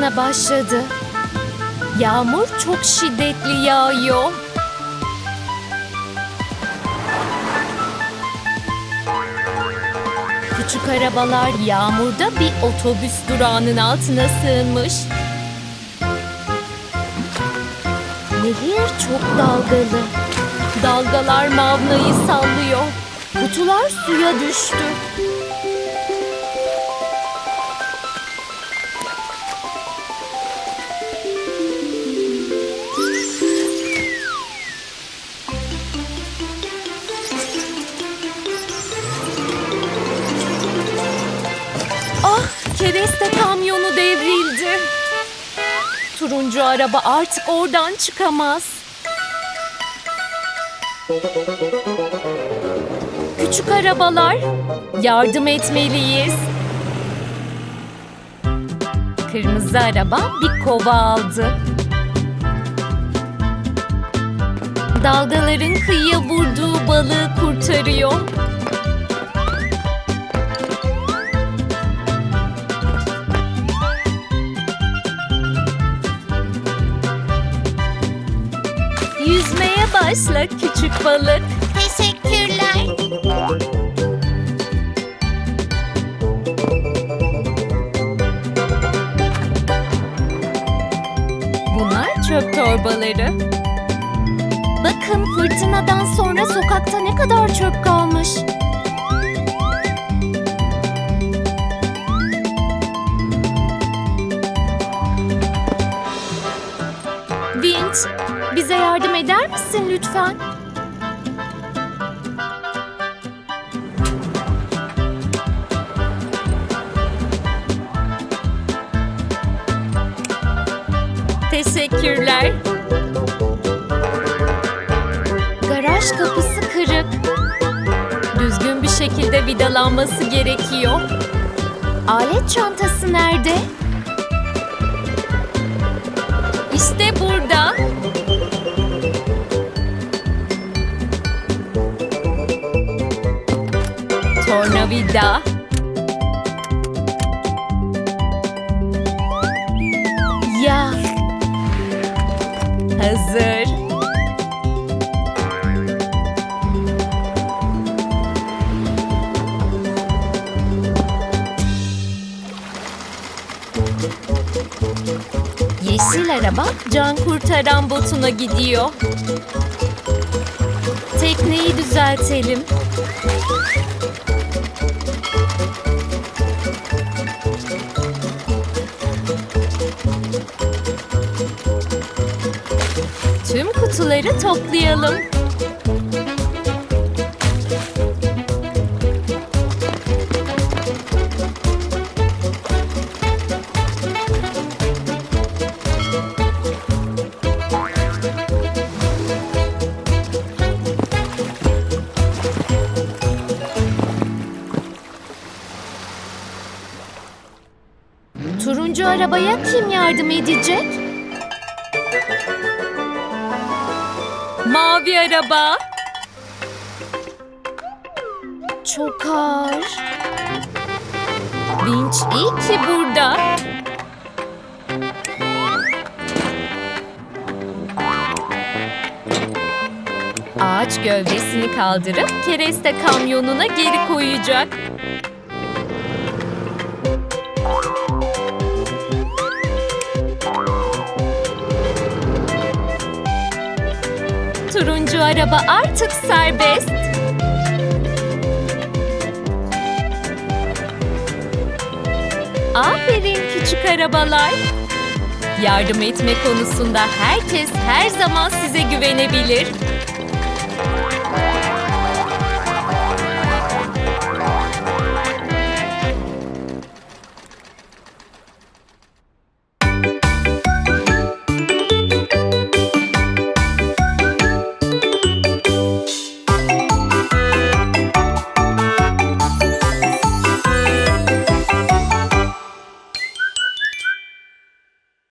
fırtına başladı. Yağmur çok şiddetli yağıyor. Küçük arabalar yağmurda bir otobüs durağının altına sığınmış. Nehir çok dalgalı. Dalgalar mavnayı sallıyor. Kutular suya düştü. Ah, kereste kamyonu devrildi. Turuncu araba artık oradan çıkamaz. Küçük arabalar, yardım etmeliyiz. Kırmızı araba bir kova aldı. Dalgaların kıyıya vurduğu balığı kurtarıyor. Başla küçük balık. Teşekkürler. Bunlar çöp torbaları. Bakın fırtınadan sonra sokakta ne kadar çöp kalmış. Vinç, bize yardım eder misin lütfen? Teşekkürler. Garaj kapısı kırık. Düzgün bir şekilde vidalanması gerekiyor. Alet çantası nerede? Tornavida. Ya. Hazır. Yeşil araba can kurtaran botuna gidiyor. Tekneyi düzeltelim. Tüm kutuları toplayalım. Turuncu arabaya kim yardım edecek? Mavi araba. Çok ağır. Vinç iyi ki burada. Ağaç gövdesini kaldırıp kereste kamyonuna geri koyacak. Turuncu araba artık serbest. Aferin küçük arabalar. Yardım etme konusunda herkes her zaman size güvenebilir.